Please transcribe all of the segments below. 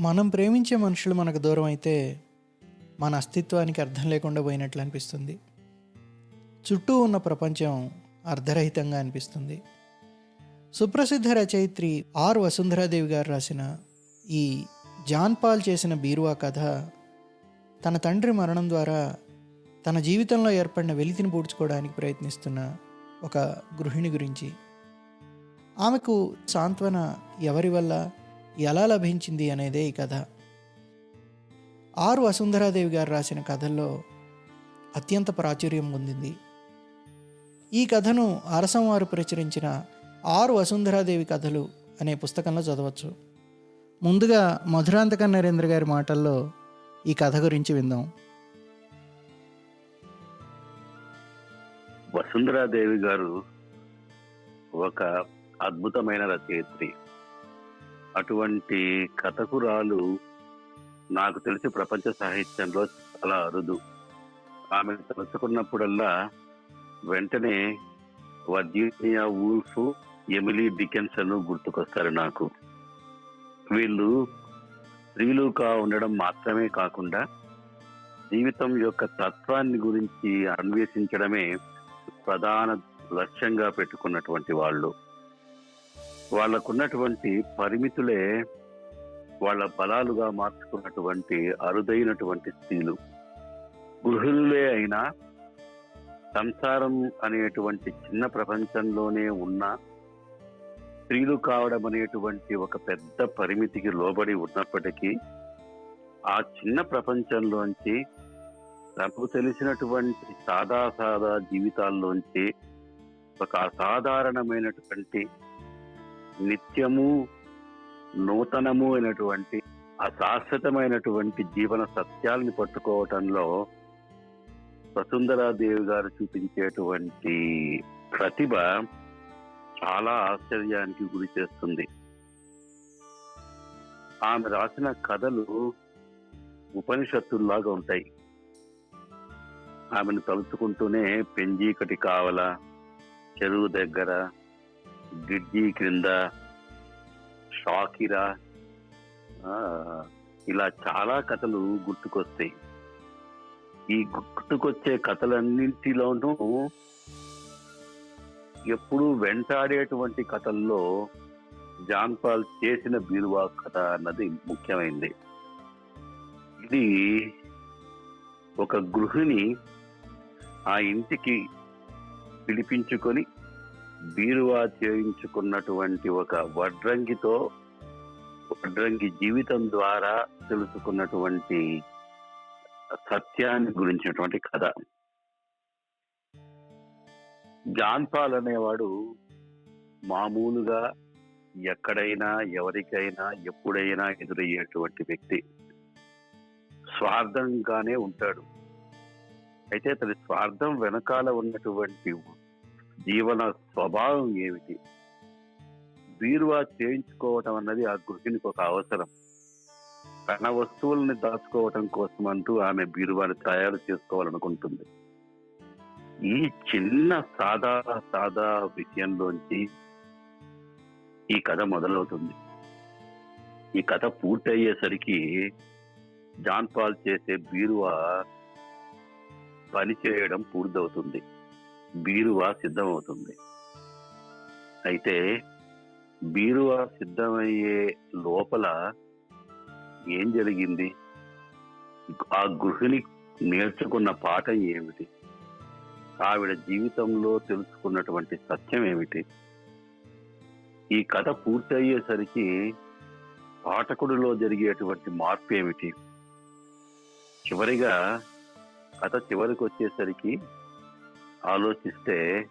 మనం ప్రేమించే మనుషులు మనకు దూరం అయితే మన అస్తిత్వానికి అర్థం లేకుండా పోయినట్లు అనిపిస్తుంది. చుట్టూ ఉన్న ప్రపంచం అర్ధరహితంగా అనిపిస్తుంది. సుప్రసిద్ధ రచయిత్రి ఆర్ వసుంధరాదేవి గారు రాసిన ఈ జాన్ పాల్ చేసిన బీరువా కథ తన తండ్రి మరణం ద్వారా తన జీవితంలో ఏర్పడిన వెలితిని పూడ్చుకోవడానికి ప్రయత్నిస్తున్న ఒక గృహిణి గురించి. ఆమెకు సాంత్వన ఎవరి వల్ల ఎలా లభించింది అనేదే ఈ కథ. ఆర్ వసుంధరాదేవి గారు రాసిన కథల్లో అత్యంత ప్రాచుర్యం పొందింది. ఈ కథను అరసం వారు ప్రచురించిన ఆరు వసుంధరాదేవి కథలు అనే పుస్తకంలో చదవచ్చు. ముందుగా మధురాంతక నరేంద్ర గారి మాటల్లో ఈ కథ గురించి విందాం. వసుంధరాదేవి గారు ఒక అద్భుతమైన రచయిత్రి. అటువంటి కథకురాలు నాకు తెలిసి ప్రపంచ సాహిత్యంలో చాలా అరుదు. ఆమె తలుచుకున్నప్పుడల్లా వెంటనే వర్జీనియా వూల్ఫ్ ఎమిలీ డికెన్సన్ గుర్తుకొస్తారు నాకు. వీళ్ళు స్త్రీలుగా ఉండడం మాత్రమే కాకుండా జీవితం యొక్క తత్వాన్ని గురించి అన్వేషించడమే ప్రధాన లక్ష్యంగా పెట్టుకున్నటువంటి వాళ్ళు. వాళ్ళకున్నటువంటి పరిమితులే వాళ్ళ బలాలుగా మార్చుకున్నటువంటి అరుదైనటువంటి స్త్రీలు. గృహిణులే అయినా సంసారం అనేటువంటి చిన్న ప్రపంచంలోనే ఉన్న స్త్రీలు కావడం అనేటువంటి ఒక పెద్ద పరిమితికి లోబడి ఉన్నప్పటికీ ఆ చిన్న ప్రపంచంలోంచి తనకు తెలిసినటువంటి సాదా సాదా జీవితాల్లోంచి ఒక అసాధారణమైనటువంటి నిత్యము నూతనము అయినటువంటి అశాశ్వతమైనటువంటి జీవన సత్యాల్ని పట్టుకోవటంలో వసుంధరాదేవి గారు చూపించేటువంటి ప్రతిభ చాలా ఆశ్చర్యానికి గురి చేస్తుంది. ఆమె రాసిన కథలు ఉపనిషత్తుల్లాగా ఉంటాయి. ఆమెను తలుచుకుంటూనే పెంజీకటి కావల చెరువు దగ్గర గిడ్డి క్రింద షాకిరా. ఇలా చాలా కథలు గుర్తుకొస్తాయి. ఈ గుర్తుకొచ్చే కథలన్నింటిలోనూ ఎప్పుడు వెంటాడేటువంటి కథల్లో జాన్ పాల్ చేసిన బీరువా కథ అన్నది ముఖ్యమైనది ఇది ఒక గృహిణి ఆ ఇంటికి పిలిపించుకొని బీరువా చేయించుకున్నటువంటి ఒక వడ్రంగితో వడ్రంగి జీవితం ద్వారా తెలుసుకున్నటువంటి సత్యాన్ని గురించినటువంటి కథ. జాన్ పాల్ అనేవాడు మామూలుగా ఎక్కడైనా ఎవరికైనా ఎప్పుడైనా ఎదురయ్యేటువంటి వ్యక్తి. స్వార్థంగానే ఉంటాడు. అయితే అతని స్వార్థం వెనకాల ఉన్నటువంటి జీవన స్వభావం ఏమిటి? బీరువా చేయించుకోవటం అన్నది ఆ గృహిణికి ఒక అవసరం. తన వస్తువుల్ని దాచుకోవటం కోసం అంటూ ఆమె బీరువాని తయారు చేసుకోవాలనుకుంటుంది. ఈ చిన్న సాదా సాదా విషయంలోంచి ఈ కథ మొదలవుతుంది. ఈ కథ పూర్తయ్యేసరికి జాన్ పాల్ చేసే బీరువా పని చేయడం పూర్తవుతుంది. బీరువా సిద్ధమవుతుంది. అయితే బీరువా సిద్ధమయ్యే లోపల ఏం జరిగింది? ఆ గృహిణి నేర్చుకున్న పాఠం ఏమిటి? ఆవిడ జీవితంలో తెలుసుకున్నటువంటి సత్యం ఏమిటి? ఈ కథ పూర్తయ్యేసరికి పాఠకుడిలో జరిగేటువంటి మార్పు ఏమిటి చివరిగా కథ చివరికి వచ్చేసరికి ఆలోచిస్తే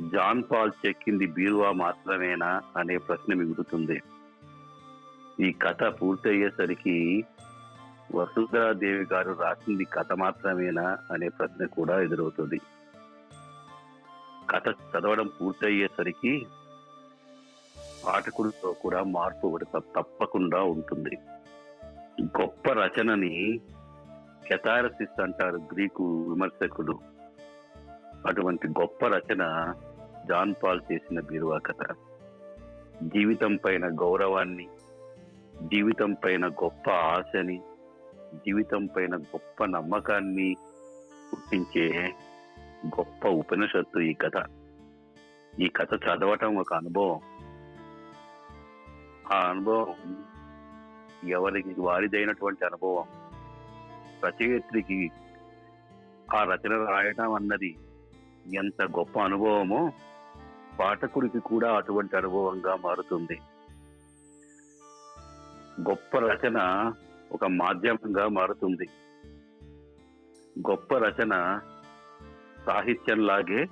జాన్ పాల్ చెక్కింది బీరువా మాత్రమేనా అనే ప్రశ్న మిగులుతుంది. ఈ కథ పూర్తయ్యేసరికి వసుంధరాదేవి గారు రాసింది కథ మాత్రమేనా అనే ప్రశ్న కూడా ఎదురవుతుంది. కథ చదవడం పూర్తయ్యేసరికి పాఠకుడితో కూడా మార్పు తప్పకుండా ఉంటుంది. గొప్ప రచనని కెథారసిస్ అంటారు గ్రీకు విమర్శకుడు. అటువంటి గొప్ప రచన జాన్ పాల్ చేసిన బీరువా కథ. జీవితం పైన గౌరవాన్ని జీవితం పైన గొప్ప ఆశని జీవితం పైన గొప్ప నమ్మకాన్ని పుట్టించే గొప్ప ఉపనిషత్తు ఈ కథ. ఈ కథ చదవటం ఒక అనుభవం. ఆ అనుభవం ఎవరికి వారిదైనటువంటి అనుభవం? రచయిత్రికి ఆ రచన రాయటం అన్నది ఎంత గొప్ప అనుభవమో పాఠకుడికి కూడా అటువంటి అనుభవంగా మారుతుంది. గొప్ప రచన ఒక మాధ్యమంగా మారుతుంది. గొప్ప రచన సాహిత్యంలాగే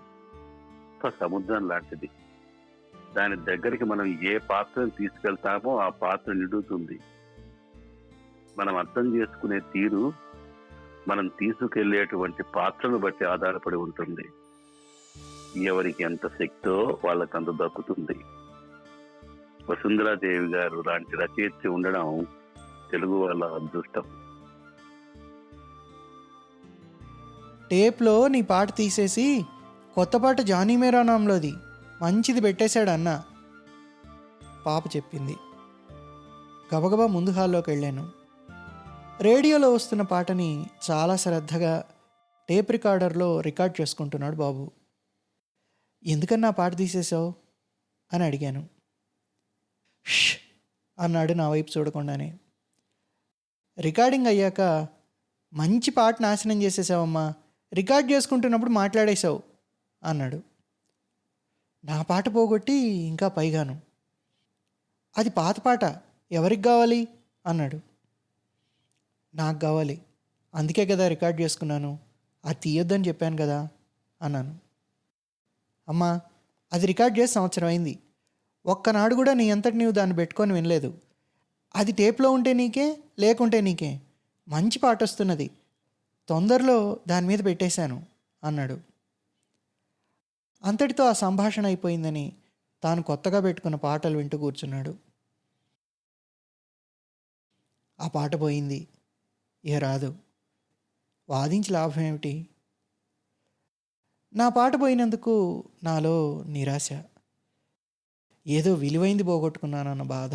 ఒక సముద్రం లాంటిది. దాని దగ్గరికి మనం ఏ పాత్రను తీసుకెళ్తామో ఆ పాత్ర నిండుతుంది. మనం అర్థం చేసుకునే తీరు మనం తీసుకెళ్ళేటువంటి పాత్రను బట్టి ఆధారపడి ఉంటుంది. ఎవరికి ఎంత శక్తో వాళ్ళకి అంత దక్కుతుంది. వసుంధరాదేవి గారు లాంటి రచయిత్రి ఉండడం తెలుగు వాళ్ళ అదృష్టం. టేప్లో నీ పాట తీసేసి కొత్త పాట జానీ మేరా నామ్లోది మంచిది పెట్టేశాడు అన్న పాప చెప్పింది. గబగబా ముందు హాల్లోకి వెళ్ళాను. రేడియోలో వస్తున్న పాటని చాలా శ్రద్ధగా టేప్ రికార్డర్లో రికార్డ్ చేసుకుంటున్నాడు బాబు. ఎందుకన్నా పాట తీసేశావు అని అడిగాను. ష్ అన్నాడు నా వైపు చూడకుండానే. రికార్డింగ్ అయ్యాక మంచి పాట నాశనం చేసేసావమ్మా. రికార్డ్ చేసుకుంటున్నప్పుడు మాట్లాడేశావు అన్నాడు. నా పాట పోగొట్టి ఇంకా పైగాను. అది పాత పాట. ఎవరికి కావాలి? అన్నాడు. నాకు కావాలి. అందుకే కదా రికార్డ్ చేసుకున్నాను. అది తీయొద్దని చెప్పాను కదా అన్నాను. అమ్మా అది రికార్డ్ చేసి సంవత్సరం అయింది. ఒక్కనాడు కూడా నీ అంతటి నీవు దాన్ని పెట్టుకొని వినలేదు. అది టేప్లో ఉంటే నీకే లేకుంటే నీకే. మంచి పాట వస్తున్నది. తొందరలో దాని మీద పెట్టేశాను అన్నాడు. అంతటితో ఆ సంభాషణ అయిపోయిందని తాను కొత్తగా పెట్టుకున్న పాటలు వింటూ కూర్చున్నాడు. ఆ పాట పోయింది. ఇక రాదు. వాదించి లాభం ఏమిటి? నా పాట పోయినందుకు నాలో నిరాశ. ఏదో విలువైంది పోగొట్టుకున్నానన్న బాధ.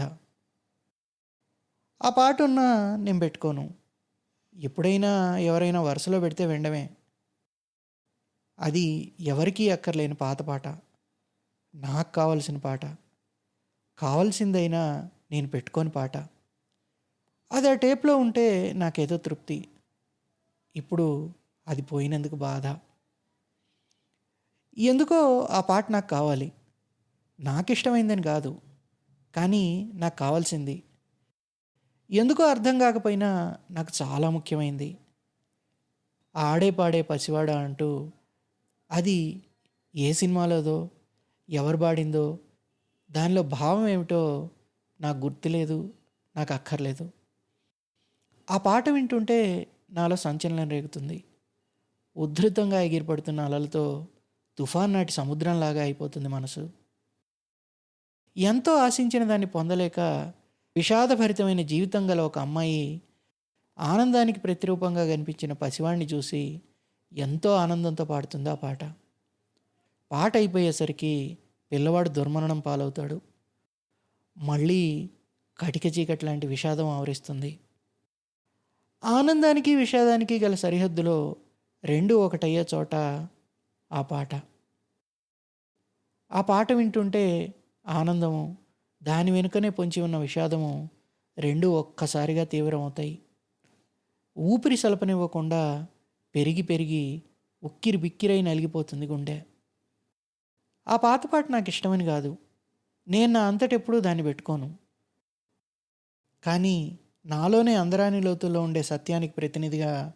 ఆ పాట ఉన్నా నేను పెట్టుకోను. ఎప్పుడైనా ఎవరైనా వరుసలో పెడితే వెండమే అది ఎవరికీ అక్కర్లేని పాత పాట. నాకు కావలసిన పాట. కావలసిందైనా నేను పెట్టుకోని పాట. అది ఆ టేప్లో ఉంటే నాకేదో తృప్తి. ఇప్పుడు అది పోయినందుకు బాధ. ఎందుకో ఆ పాట నాకు కావాలి. నాకు ఇష్టమైందని కాదు. కానీ నాకు కావాల్సింది. ఎందుకో అర్థం కాకపోయినా నాకు చాలా ముఖ్యమైంది. ఆడే పాడే పసివాడ అంటూ అది ఏ సినిమాలోదో ఎవరు పాడిందో దానిలో భావం ఏమిటో నాకు గుర్తులేదు నాకు అక్కర్లేదు. ఆ పాట వింటుంటే నాలో సంచలనం రేగుతుంది. ఉద్ధృతంగా ఎగిరిపడుతున్న అలలతో తుఫాన్ నాటి సముద్రంలాగా అయిపోతుంది మనసు. ఎంతో ఆశించిన దాన్ని పొందలేక విషాదభరితమైన జీవితం గల ఒక అమ్మాయి ఆనందానికి ప్రతిరూపంగా కనిపించిన పసివాణ్ణి చూసి ఎంతో ఆనందంతో పాడుతుంది ఆ పాట. పాట అయిపోయేసరికి పిల్లవాడు దుర్మరణం పాలవుతాడు. మళ్ళీ కటిక చీకటి లాంటి విషాదం ఆవరిస్తుంది. ఆనందానికి విషాదానికి గల సరిహద్దులో రెండు ఒకటయ్యే చోట ఆ పాట. ఆ పాట వింటుంటే ఆనందము దాని వెనుకనే పొంచి ఉన్న విషాదము రెండు ఒక్కసారిగా తీవ్రమవుతాయి. ఊపిరి సలపనివ్వకుండా పెరిగి పెరిగి ఉక్కిరి బిక్కిరై నలిగిపోతుంది గుండె. ఆ పాత పాట నాకు ఇష్టమని కాదు. నేను నా అంతటెప్పుడూ దాన్ని పెట్టుకోను. కానీ నాలోనే అందరాని లోతుల్లో ఉండే సత్యానికి ప్రతినిధిగా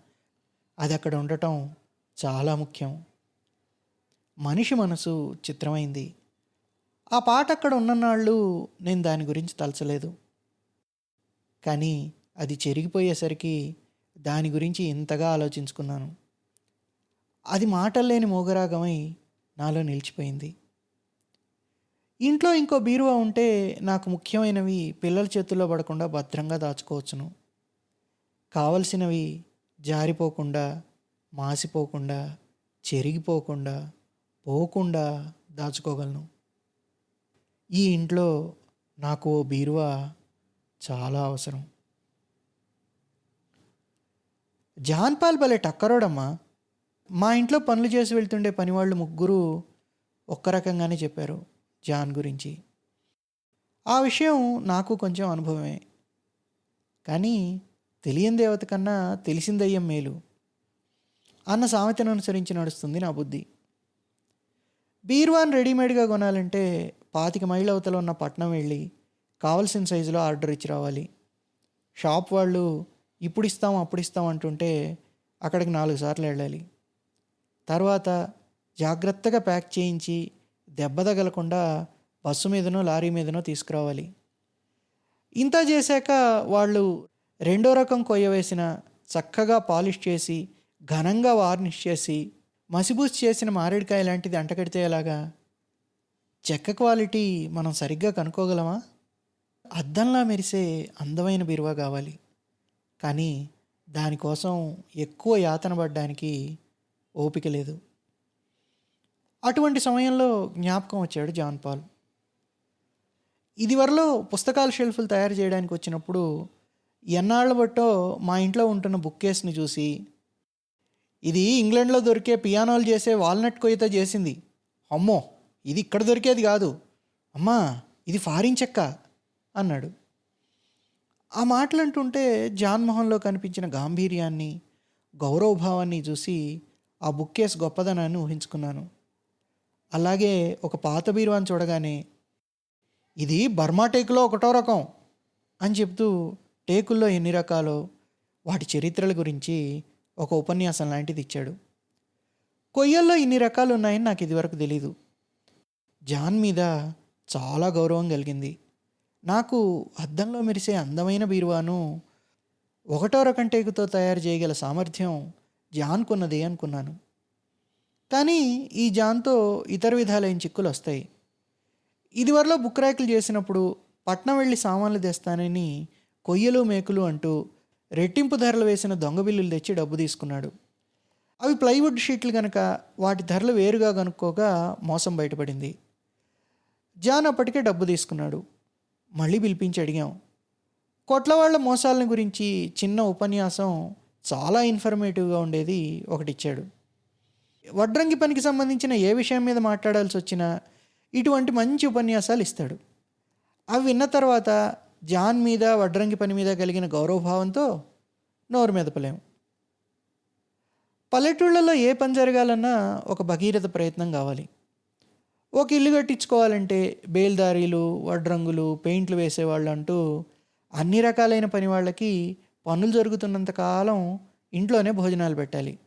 అది అక్కడ ఉండటం చాలా ముఖ్యం. మనిషి మనసు చిత్రమైంది. ఆ పాట అక్కడ ఉన్ననాళ్ళు నేను దాని గురించి తలచలేదు. కానీ అది చెరిగిపోయేసరికి దాని గురించి ఇంతగా ఆలోచించుకున్నాను. అది మాటల్లేని మోగరాగమై నాలో నిలిచిపోయింది. ఇంట్లో ఇంకో బీరువా ఉంటే నాకు ముఖ్యమైనవి పిల్లల చేతుల్లో పడకుండా భద్రంగా దాచుకోవచ్చును. కావలసినవి జారిపోకుండా మాసిపోకుండా చెరిగిపోకుండా పోకుండా దాచుకోగలను. ఈ ఇంట్లో నాకు ఓ బీరువా చాలా అవసరం. జాన్ పాల్ భలే టక్కరోడమ్మా. మా ఇంట్లో పనులు చేసి వెళ్తుండే పనివాళ్ళు ముగ్గురు ఒక్క రకంగానే చెప్పారు జాన్ గురించి. ఆ విషయం నాకు కొంచెం అనుభవమే. కానీ తెలియని దేవత కన్నా తెలిసిందయ్యం మేలు. అన్న సామెతను అనుసరించి నడుస్తుంది నా బుద్ధి. బీర్వాన్ రెడీమేడ్గా కొనాలంటే పాతిక మైళ్ళ అవతల ఉన్న పట్నం వెళ్ళి కావలసిన సైజులో ఆర్డర్ ఇచ్చి రావాలి. షాప్ వాళ్ళు ఇప్పుడు ఇస్తాం అప్పుడు ఇస్తాం అంటుంటే అక్కడికి నాలుగు సార్లు వెళ్ళాలి. తర్వాత జాగ్రత్తగా ప్యాక్ చేయించి దెబ్బ తగలకుండా బస్సు మీదనో లారీ మీదనో తీసుకురావాలి. ఇంత చేశాక వాళ్ళు రెండో రకం కొయ్య వేసిన చక్కగా పాలిష్ చేసి ఘనంగా వార్నిష్ చేసి మసిబూస్ చేసిన మారేడుకాయ లాంటిది అంటకడితే ఎలాగా? చెక్క క్వాలిటీ మనం సరిగ్గా కనుక్కోగలమా? అద్దంలా మెరిసే అందమైన బిరువా కావాలి. కానీ దానికోసం ఎక్కువ యాతన పడ్డానికి ఓపిక లేదు. అటువంటి సమయంలో జ్ఞాపకం వచ్చాడు జాన్ పాల్. ఇదివరలో పుస్తకాల షెల్ఫ్లు తయారు చేయడానికి వచ్చినప్పుడు ఎన్నాళ్ళ బట్టో మా ఇంట్లో ఉంటున్న బుక్ కేస్ని చూసి ఇది ఇంగ్లాండ్లో దొరికే పియానోలు చేసే వాల్నట్ కొయ్యత చేసింది. అమ్మో ఇది ఇక్కడ దొరికేది కాదు. అమ్మా ఇది ఫారిన్ చెక్క అన్నాడు. ఆ మాటలు అంటుంటే జాన్ మొహంలో కనిపించిన గాంభీర్యాన్ని గౌరవభావాన్ని చూసి ఆ బుక్ కేస్ గొప్పదనాన్ని ఊహించుకున్నాను. అలాగే ఒక పాత బీరువాన్ని చూడగానే ఇది బర్మా టేకులో ఒకటో రకం అని చెప్తూ టేకుల్లో ఎన్ని రకాలో వాటి చరిత్రల గురించి ఒక ఉపన్యాసం లాంటిది ఇచ్చాడు. కొయ్యల్లో ఇన్ని రకాలు ఉన్నాయని నాకు ఇదివరకు తెలీదు. జాన్ మీద చాలా గౌరవం కలిగింది. నాకు అద్దంలో మెరిసే అందమైన బీరువాను ఒకటో రకంటేకుతో తయారు చేయగల సామర్థ్యం జాన్కున్నదే అనుకున్నాను. కానీ ఈ జాన్తో ఇతర విధాలైన చిక్కులు వస్తాయి. ఇదివరలో బుక్ ర్యాకులు చేసినప్పుడు పట్నం వెళ్ళి సామాన్లు తెస్తానని కొయ్యలు మేకులు అంటూ రెట్టింపు ధరలు వేసిన దొంగ బిల్లులు తెచ్చి డబ్బు తీసుకున్నాడు. అవి ప్లైవుడ్ షీట్లు కనుక వాటి ధరలు వేరుగా కనుక్కోగా మోసం బయటపడింది. జాన్ అప్పటికే డబ్బు తీసుకున్నాడు. మళ్ళీ పిలిపించి అడిగాం. కొట్లవాళ్ళ మోసాలని గురించి చిన్న ఉపన్యాసం చాలా ఇన్ఫర్మేటివ్గా ఉండేది ఒకటిచ్చాడు. వడ్రంగి పనికి సంబంధించిన ఏ విషయం మీద మాట్లాడాల్సి వచ్చినా ఇటువంటి మంచి ఉపన్యాసాలు ఇస్తాడు. అవి విన్న తర్వాత జాన్ మీద వడ్రంగి పని మీద కలిగిన గౌరవభావంతో నోరు మెదపలేము. పల్లెటూళ్ళలో ఏ పని జరగాలన్నా ఒక భగీరథ ప్రయత్నం కావాలి. ఒక ఇల్లు కట్టించుకోవాలంటే బేల్దారీలు వడ్రంగులు పెయింట్లు వేసేవాళ్ళు అంటూ అన్ని రకాలైన పని వాళ్ళకి పనులు జరుగుతున్నంత కాలం ఇంట్లోనే భోజనాలు పెట్టాలి.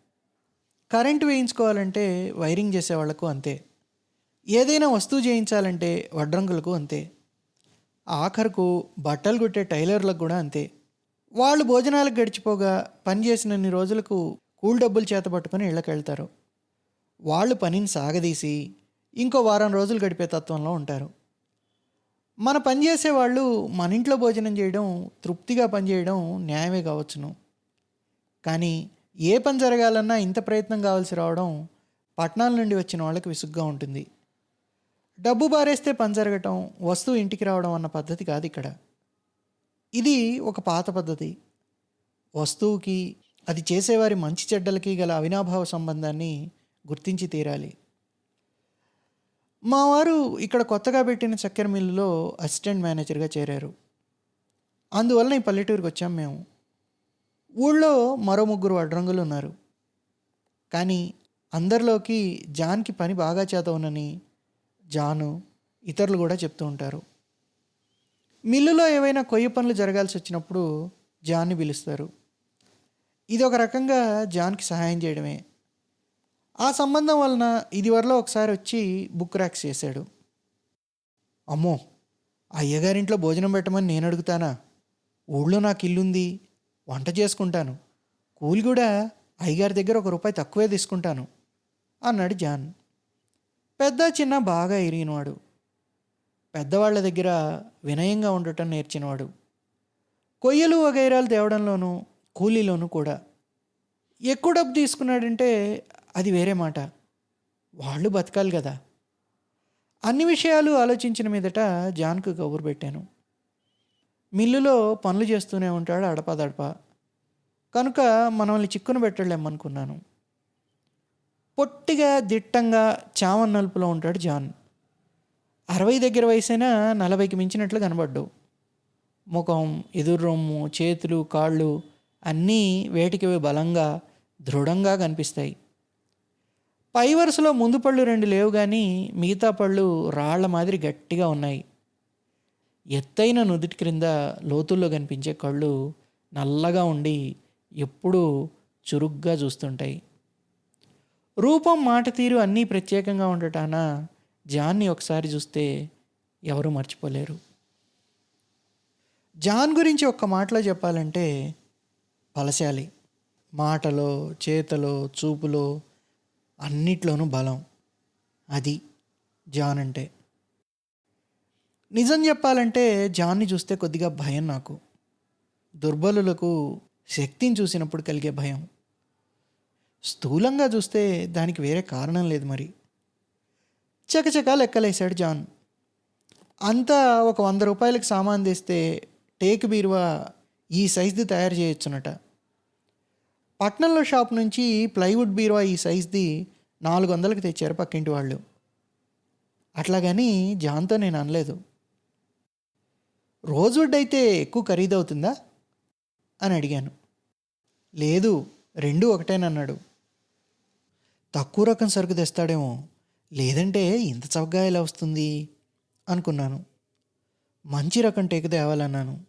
కరెంటు వేయించుకోవాలంటే వైరింగ్ చేసేవాళ్ళకు అంతే. ఏదైనా వస్తువు చేయించాలంటే వడ్రంగులకు అంతే. ఆఖరుకు బట్టలు కుట్టే టైలర్లకు కూడా అంతే. వాళ్ళు భోజనాలకు గడిచిపోగా పనిచేసినన్ని రోజులకు కూల్ డబ్బులు చేత పట్టుకొని వాళ్ళు పనిని సాగదీసి ఇంకో వారం రోజులు గడిపే తత్వంలో ఉంటారు. మన పని చేసేవాళ్ళు మన ఇంట్లో భోజనం చేయడం తృప్తిగా పనిచేయడం న్యాయమే కావచ్చును. కానీ ఏ పని జరగాలన్నా ఇంత ప్రయత్నం కావాల్సి రావడం పట్టణాల నుండి వచ్చిన వాళ్ళకి విసుగ్గా ఉంటుంది. డబ్బు బారేస్తే పని జరగటం వస్తువు ఇంటికి రావడం అన్న పద్ధతి కాదు ఇక్కడ. ఇది ఒక పాత పద్ధతి. వస్తువుకి అది చేసేవారి మంచి చెడ్డలకి గల అవినాభావ సంబంధాన్ని గుర్తించి తీరాలి. మా వారు ఇక్కడ కొత్తగా పెట్టిన చక్కెర మిల్లులో అసిస్టెంట్ మేనేజర్గా చేరారు. అందువలన ఈ పల్లెటూరుకి వచ్చాం మేము. ఊళ్ళో మరో ముగ్గురు అడ్రంగులు ఉన్నారు కానీ అందరిలోకి జాన్కి పని బాగా చేత ఉన్నని జాను ఇతరులు కూడా చెప్తూ ఉంటారు. మిల్లులో ఏవైనా కొయ్య పనులు జరగాల్సి వచ్చినప్పుడు జాన్ని పిలుస్తారు. ఇది ఒక రకంగా జాన్కి సహాయం చేయడమే. ఆ సంబంధం వలన ఇదివరలో ఒకసారి వచ్చి బుక్ ర్యాక్స్ చేశాడు. అమ్మో అయ్యగారింట్లో భోజనం పెట్టమని నేను అడుగుతానా? ఊళ్ళో నాకు ఇల్లుంది వంట చేసుకుంటాను. కూలి కూడా అయ్యగారి దగ్గర ఒక రూపాయి తక్కువే తీసుకుంటాను అన్నాడు జాన్. పెద్ద చిన్న బాగా ఎరిగినవాడు. పెద్దవాళ్ళ దగ్గర వినయంగా ఉండటం నేర్చినవాడు. కొయ్యలు వగైరాలు తేవడంలోనూ కూలీలోనూ కూడా. ఎక్కువ డబ్బు తీసుకున్నాడంటే అది వేరే మాట. వాళ్ళు బతకాలి కదా. అన్ని విషయాలు ఆలోచించిన మీదట జాన్కు కబురు పెట్టాను. మిల్లులో పనులు చేస్తూనే ఉంటాడు అడపాదడప కనుక మనల్ని చిక్కున పెట్టలేమనుకున్నాను. పొట్టిగా దిట్టంగా చావన్ నలుపులో ఉంటాడు జాన్. అరవై దగ్గర వయసైనా నలభైకి మించినట్లు కనబడ్డు. ముఖం ఎదురు రొమ్ము చేతులు కాళ్ళు అన్నీ వేటికి బలంగా దృఢంగా కనిపిస్తాయి. పై వరుసలో ముందు పళ్ళు రెండు లేవు కానీ మిగతా పళ్ళు రాళ్ళ మాదిరి గట్టిగా ఉన్నాయి. ఎత్తైన నుదుటి క్రింద లోతుల్లో కనిపించే కళ్ళు నల్లగా ఉండి ఎప్పుడూ చురుగ్గా చూస్తుంటాయి. రూపం మాట తీరు అన్నీ ప్రత్యేకంగా ఉండటాన జాన్ని ఒకసారి చూస్తే ఎవరు మర్చిపోలేరు. జాన్ గురించి ఒక్క మాటలో చెప్పాలంటే బలశాలి. మాటలో చేతలో చూపులో అన్నిట్లోనూ బలం. అది జాన్ అంటే. నిజం చెప్పాలంటే జాన్ని చూస్తే కొద్దిగా భయం నాకు. దుర్బలులకు శక్తిని చూసినప్పుడు కలిగే భయం. స్థూలంగా చూస్తే దానికి వేరే కారణం లేదు మరి. చకచకా లెక్కలేశాడు జాన్. అంతా ఒక వంద రూపాయలకి సామాన్ తెస్తే టేక్ బీరువా ఈ సైజ్ది తయారు చేయొచ్చునట. పట్నంలో షాప్ నుంచి ప్లైవుడ్ బీరువా ఈ సైజ్ది నాలుగు వందలకు తెచ్చారు పక్కింటి వాళ్ళు. అట్లాగని జాన్తో నేను అనలేదు. రోజ్వుడ్ అయితే ఎక్కువ ఖరీదవుతుందా? అని అడిగాను. లేదు రెండు ఒకటేనన్నాడు. తక్కువ రకం సరుకు తెస్తాడేమో. లేదంటే ఇంత చౌకగా ఎలా వస్తుంది? అనుకున్నాను. మంచి రకం టేకు తేవాలన్నాను.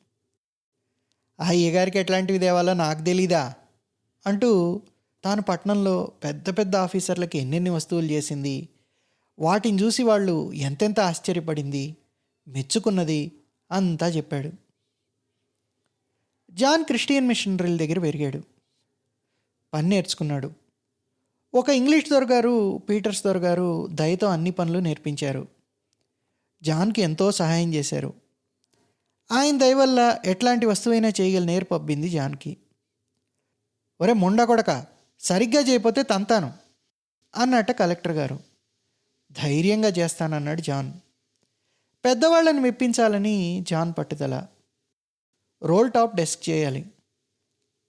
ఆ అయ్యగారికి ఎట్లాంటివి తేవాలో నాకు తెలీదా? అంటూ తాను పట్టణంలో పెద్ద పెద్ద ఆఫీసర్లకి ఎన్నెన్ని వస్తువులు చేసింది? వాటిని చూసి వాళ్ళు ఎంతెంత ఆశ్చర్యపడింది? మెచ్చుకున్నది అంతా చెప్పాడు. జాన్ క్రిస్టియన్ మిషనరీల దగ్గర పెరిగాడు. పని నేర్చుకున్నాడు. ఒక ఇంగ్లీష్ దొరగారు పీటర్స్ దొరగారు దయతో అన్ని పనులు నేర్పించారు. జాన్కి ఎంతో సహాయం చేశారు. ఆయన దయ వల్ల ఎట్లాంటి వస్తువైనా చేయగల నేర్పబ్బింది జాన్కి. ఒరే మొండ కొడక సరిగ్గా చేయకపోతే తంతాను అన్నట్ట కలెక్టర్ గారు. ధైర్యంగా చేస్తానన్నాడు జాన్. పెద్దవాళ్ళని మెప్పించాలని జాన్ పట్టుదల. రోల్ టాప్ డెస్క్ చేయాలి.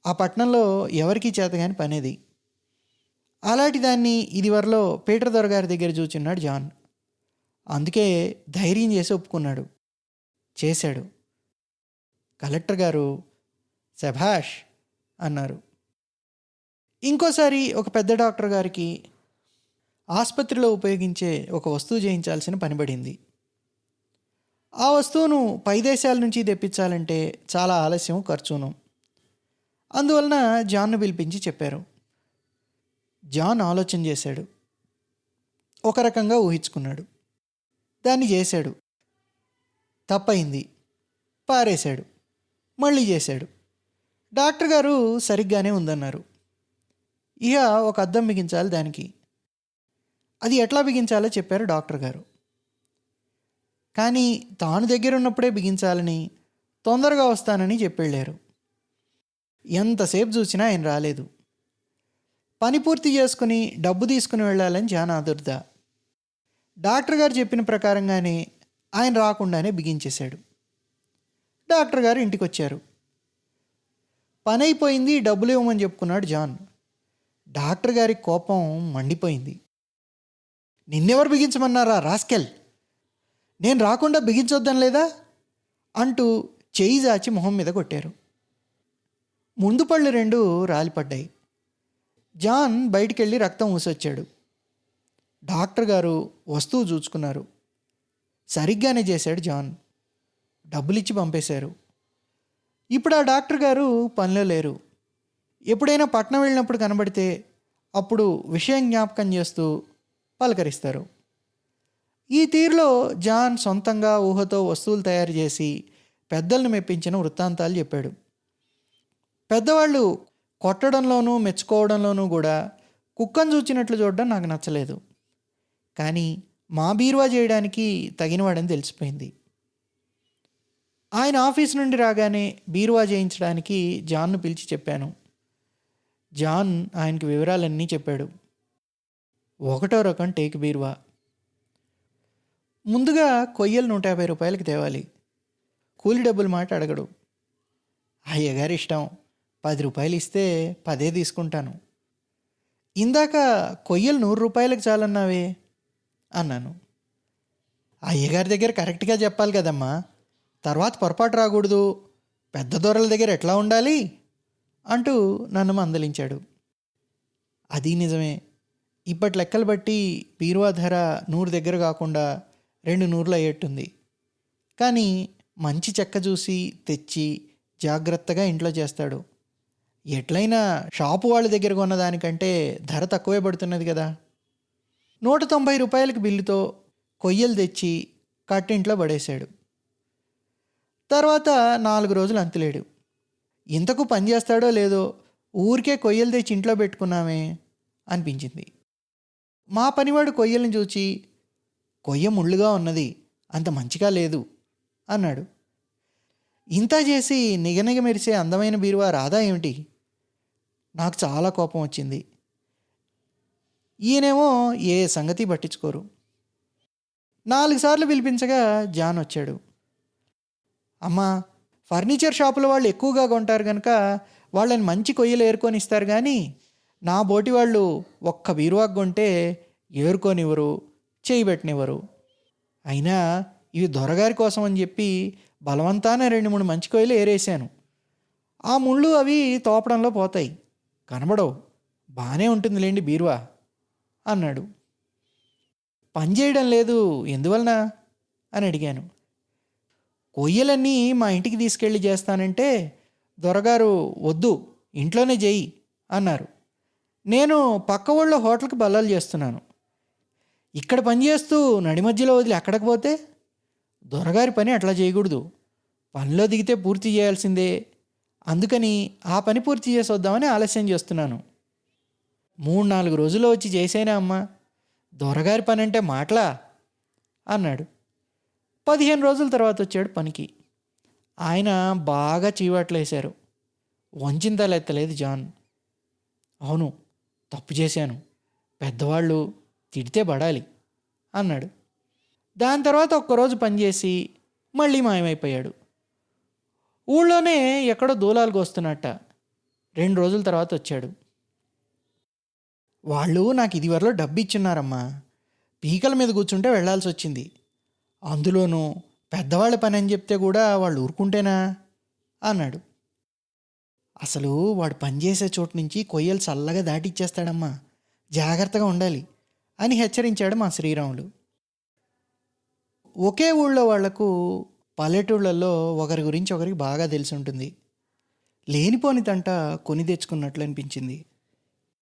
ఆ పట్టణంలో ఎవరికీ చేతగాని పనేది. అలాంటి దాన్ని ఇదివరలో పీటర్ దొరగారి దగ్గర చూచున్నాడు జాన్. అందుకే ధైర్యం చేసి ఒప్పుకున్నాడు. చేశాడు. కలెక్టర్ గారు శభాష్ అన్నారు. ఇంకోసారి ఒక పెద్ద డాక్టర్ గారికి ఆసుపత్రిలో ఉపయోగించే ఒక వస్తువు చేయించాల్సిన పనిపడింది ఆ వస్తువును పై దేశాల నుంచి తెప్పించాలంటే చాలా ఆలస్యం ఖర్చును. అందువలన జాన్ను పిలిపించి చెప్పారు. జాన్ ఆలోచన చేశాడు. ఒక రకంగా ఊహించుకున్నాడు. దాన్ని చేశాడు. తప్పయింది. పారేశాడు. మళ్ళీ చేశాడు. డాక్టర్ గారు సరిగ్గానే ఉందన్నారు. ఇక ఒక అద్దం బిగించాలి దానికి. అది ఎట్లా బిగించాలో చెప్పారు డాక్టర్ గారు. కానీ తాను దగ్గర ఉన్నప్పుడే బిగించాలని తొందరగా వస్తానని చెప్పెళ్ళారు. ఎంతసేపు చూసినా ఆయన రాలేదు. పని పూర్తి చేసుకుని డబ్బు తీసుకుని వెళ్ళాలని జాన్ ఆదుర్ద. డాక్టర్ గారు చెప్పిన ప్రకారంగానే ఆయన రాకుండానే బిగించేశాడు. డాక్టర్ గారు ఇంటికి వచ్చారు పని అయిపోయింది డబ్బులు ఇవ్వమని చెప్పుకున్నాడు జాన్. డాక్టర్ గారి కోపం మండిపోయింది. నిన్నెవరు బిగించమన్నారా రాస్కెల్? నేను రాకుండా బిగించొద్దని లేదా? అంటూ చేయి జాచి మొహం మీద కొట్టారు. ముందు పళ్ళు రెండు రాలిపడ్డాయి. జాన్ బయటికి వెళ్ళి రక్తం ఊసొచ్చాడు. డాక్టర్ గారు వస్తువు చూచుకున్నారు. సరిగ్గానే చేశాడు జాన్. డబ్బులిచ్చి పంపేశారు. ఇప్పుడు ఆ డాక్టర్ గారు పనిలో లేరు. ఎప్పుడైనా పట్నం వెళ్ళినప్పుడు కనబడితే అప్పుడు విషయం జ్ఞాపకం చేస్తూ పలకరిస్తారు. ఈ తీరులో జాన్ సొంతంగా ఊహతో వస్తువులు తయారు చేసి పెద్దలను మెప్పించిన వృత్తాంతాలు చెప్పాడు. పెద్దవాళ్ళు కొట్టడంలోనూ మెచ్చుకోవడంలోనూ కూడా కుక్కను చూచినట్లు చూడడం నాకు నచ్చలేదు. కానీ మా బీరువా చేయడానికి తగినవాడని తెలిసిపోయింది. ఆయన ఆఫీస్ నుండి రాగానే బీరువా చేయించడానికి జాన్ను పిలిచి చెప్పాను. జాన్ ఆయనకి వివరాలన్నీ చెప్పాడు. ఒకటో రకం టేక్ బీరువా. ముందుగా కొయ్యలు నూట యాభై రూపాయలకి తేవాలి. కూలి డబ్బులు మాట అడగడు. అయ్యగారి ఇష్టం. పది రూపాయలు ఇస్తే పదే తీసుకుంటాను. ఇందాక కొయ్యలు నూరు రూపాయలకు చాలన్నావే అన్నాను. అయ్యగారి దగ్గర కరెక్ట్గా చెప్పాలి కదమ్మా. తర్వాత పొరపాటు రాకూడదు. పెద్ద దొరల దగ్గర ఎట్లా ఉండాలి? అంటూ నన్ను మందలించాడు. అది నిజమే. ఇప్పటి లెక్కలు బట్టి బీరువా ధర నూరు దగ్గర కాకుండా రెండు నూరులు అయ్యేట్టుంది. కానీ మంచి చెక్క చూసి తెచ్చి జాగ్రత్తగా ఇంట్లో చేస్తాడు. ఎట్లయినా షాపు వాళ్ళ దగ్గర కొన్న దానికంటే ధర తక్కువే పడుతున్నది కదా. నూట తొంభై రూపాయలకి బిల్లుతో కొయ్యలు తెచ్చి కట్టింట్లో పడేశాడు. తర్వాత నాలుగు రోజులు అంతులేడు. ఇంతకు పని చేస్తాడో లేదో ఊరికే కొయ్యలు తెచ్చి ఇంట్లో పెట్టుకున్నామే అనిపించింది. మా పనివాడు కొయ్యలను చూచి కొయ్య ముళ్ళుగా ఉన్నది అంత మంచిగా లేదు అన్నాడు. ఇంత చేసి నిగనిగ మెరిసే అందమైన బీరువా రాదా ఏమిటి? నాకు చాలా కోపం వచ్చింది. ఈయనేమో ఏ సంగతి పట్టించుకోరు. నాలుగు సార్లు పిలిపించగా జాన్ వచ్చాడు. అమ్మా ఫర్నిచర్ షాపుల వాళ్ళు ఎక్కువగా కొంటారు కనుక వాళ్ళని మంచి కొయ్యలు ఏరుకొని ఇస్తారు కానీ నా బోటి వాళ్ళు ఒక్క బీరువాకు కొంటే ఏరుకోనివ్వరు చేయి పెట్టనివ్వరు. అయినా ఇవి దొరగారి కోసం అని చెప్పి బలవంతాన రెండు మూడు మంచి కొయ్యలు ఏరేశాను. ఆ ముళ్ళు అవి తోపడంలో పోతాయి. కనబడవు. బాగానే ఉంటుందిలేండి బీరువా అన్నాడు. పని చేయడం లేదు ఎందువలన? అని అడిగాను. కొయ్యలన్నీ మా ఇంటికి తీసుకెళ్ళి చేస్తానంటే దొరగారు వద్దు ఇంట్లోనే చేయి అన్నారు. నేను పక్క ఊళ్ళో హోటల్కి బల్లాలు చేస్తున్నాను. ఇక్కడ పని చేస్తూ నడి మధ్యలో వదిలి అక్కడికి పోతే దొరగారి పని అట్లా చేయకూడదు. పనిలో దిగితే పూర్తి చేయాల్సిందే అందుకని ఆ పని పూర్తి చేసి వద్దామని ఆలస్యం చేస్తున్నాను. మూడు నాలుగు రోజుల్లో వచ్చి చేసేనా అమ్మా? దొరగారి పని అంటే మాటలా? అన్నాడు. పదిహేను రోజుల తర్వాత వచ్చాడు పనికి. ఆయన బాగా చీవాట్లేశారు. వంచిన తల ఎత్తలేదు జాన్. అవును తప్పు చేశాను. పెద్దవాళ్ళు తిడితే పడాలి అన్నాడు. దాని తర్వాత ఒక్కరోజు పనిచేసి మళ్ళీ మాయమైపోయాడు. ఊళ్ళోనే ఎక్కడో దూలాలకు వస్తున్నట్ట. రెండు రోజుల తర్వాత వచ్చాడు. వాళ్ళు నాకు ఇదివరలో డబ్బు ఇచ్చున్నారమ్మా పీకల మీద కూర్చుంటే వెళ్ళాల్సి వచ్చింది. అందులోనూ పెద్దవాళ్ళ పని అని చెప్తే కూడా వాళ్ళు ఊరుకుంటేనా? అన్నాడు. అసలు వాడు పనిచేసే చోటు నుంచి కొయ్యలు చల్లగా దాటిచ్చేస్తాడమ్మా. జాగ్రత్తగా ఉండాలి అని హెచ్చరించాడు మా శ్రీరాములు. ఒకే ఊళ్ళో వాళ్ళకు పల్లెటూళ్ళల్లో ఒకరి గురించి ఒకరికి బాగా తెలిసి ఉంటుంది. లేనిపోని తంట కొని తెచ్చుకున్నట్లు అనిపించింది.